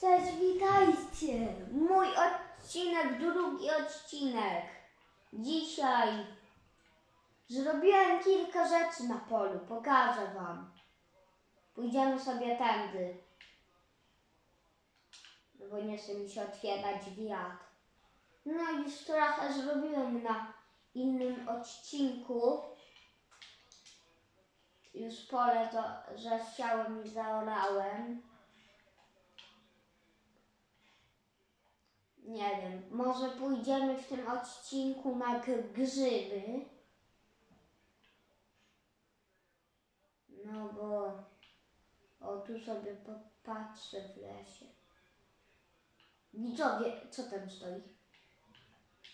Cześć, witajcie! Mój odcinek, drugi odcinek. Dzisiaj zrobiłem kilka rzeczy na polu, pokażę wam. Pójdziemy sobie tędy. No bo nie chce mi się otwierać wiatr. No już trochę zrobiłem na innym odcinku. Już pole to, że chciałem i zaorałem. Nie wiem, może pójdziemy w tym odcinku na grzyby. No bo o tu sobie popatrzę w lesie. Widzowie, co tam stoi?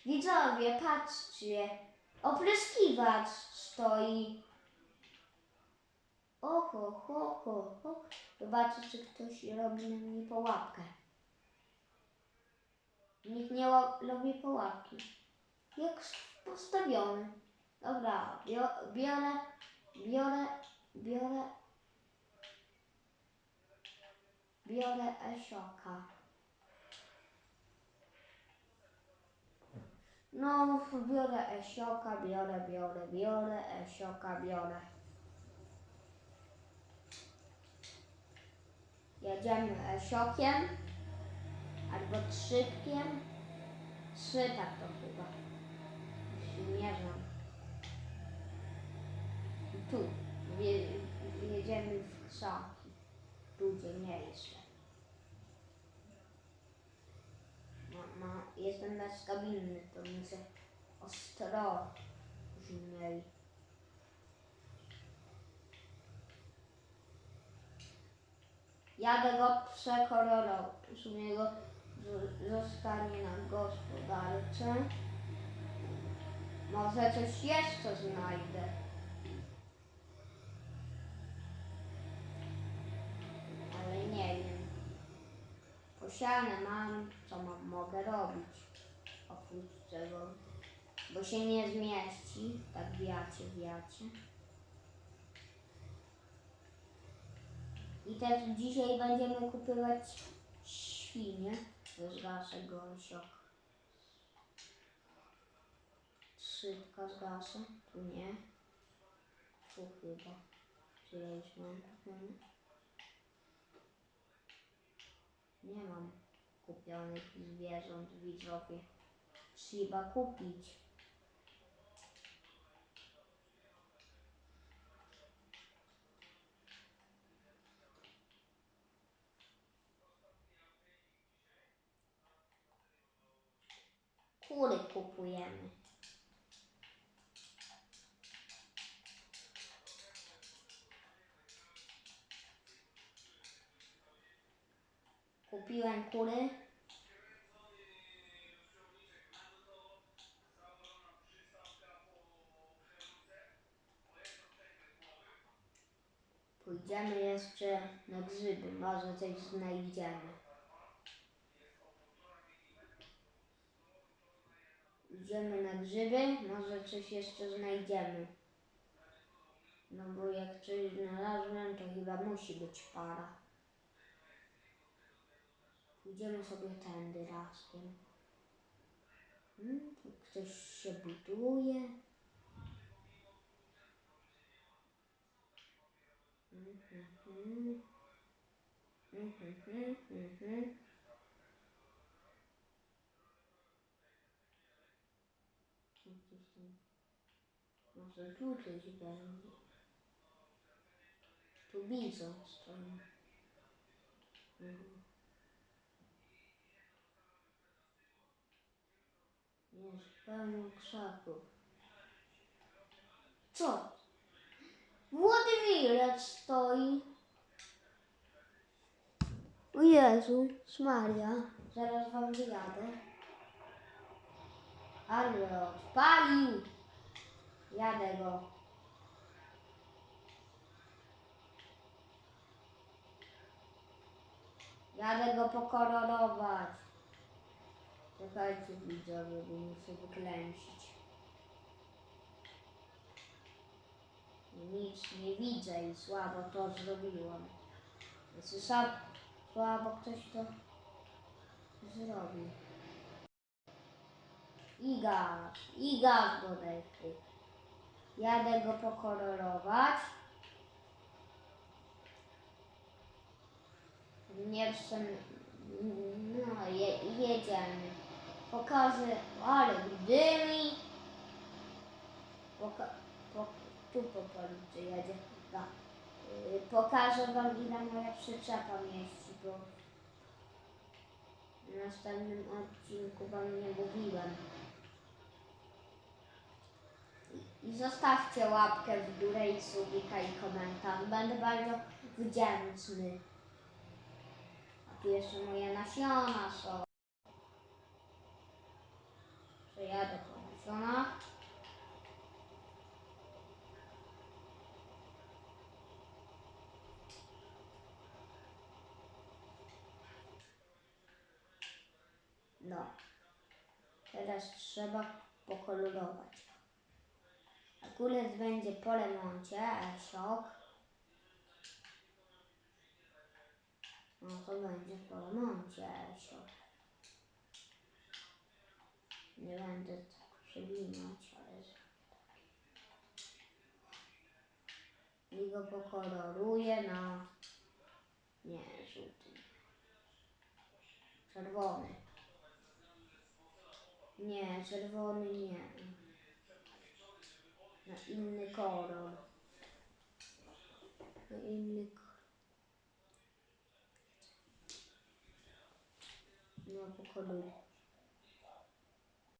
Widzowie, patrzcie. Opryskiwacz stoi. Oho, ho, ho, ho. Zobaczę, czy ktoś robi na mnie połapkę. Nikt nie robi pułapki. Jak postawiony. Dobra, bio- biorę, biorę, biorę, biorę esioka. No, biorę esioka, biorę, biorę, biorę, esioka, biorę. Jedziemy esiokiem. Albo trzypkiem. Trzy tak to chyba. Przymierzam. I tu. Wje, wjedziemy w krzaki. Tu gdzie mniejsze. Ma, ma, jestem bezkabinny, to muszę ostrożniej. Jadę go przekolorować. W sumie go zostanie na gospodarce. Może coś jeszcze znajdę. Ale nie wiem. Posiane mam, co mogę robić. Oprócz tego. Bo się nie zmieści. Tak wiacie, wiacie. I też dzisiaj będziemy kupować świnie. Zgaszę gąsiok. Szybko zgaszę. Tu nie. Tu chyba. Czy mam kupione? Nie mam kupionych zwierząt widzowie. Trzeba kupić. Kury kupujemy. Kupiłem kury. Pójdziemy jeszcze na grzyby, może coś znajdziemy. Idziemy na grzyby, może coś jeszcze znajdziemy. No bo jak coś znalazłem, to chyba musi być para. Pójdziemy sobie tędy razem. Hmm, ktoś się buduje. Mhm, mhm. Mhm, coś tam? Może tu coś będzie. Tu bizon stoi. Mhm. Jest pełno. Co? Włodymirec stoi. O Jezu, Maria. Zaraz wam wyjadę. Ale odpalił. Jadę go. Jadę go pokolorować. Czekajcie widzowie, bo muszę wyklęsić. Nic nie widzę i słabo to zrobiłam. Sam słabo ktoś to zrobił. I gaz, i gaz do dechy. Jadę go pokolorować. Nie chcę, no je, jedziemy. Pokażę, ale dymi. Poka, po, tu po policji jedzie. Tak. Y, Pokażę wam ile moja przyczepa mieści, bo w następnym odcinku wam nie mówiłem. I- zostawcie łapkę w górę i subika i komentarz. Będę bardzo wdzięczny. A tu jeszcze moje nasiona są. Przejadę po nasionach. No. Teraz trzeba pokolorować. Akurat będzie po remoncie, Esiok. No to będzie po remoncie, Esiok. Nie będę tak przewinąć, ale... I go pokoloruję na... Nie, żółty. Czerwony. Nie, czerwony nie. Na inny kolor. Na inny kolor. No, pokoluję.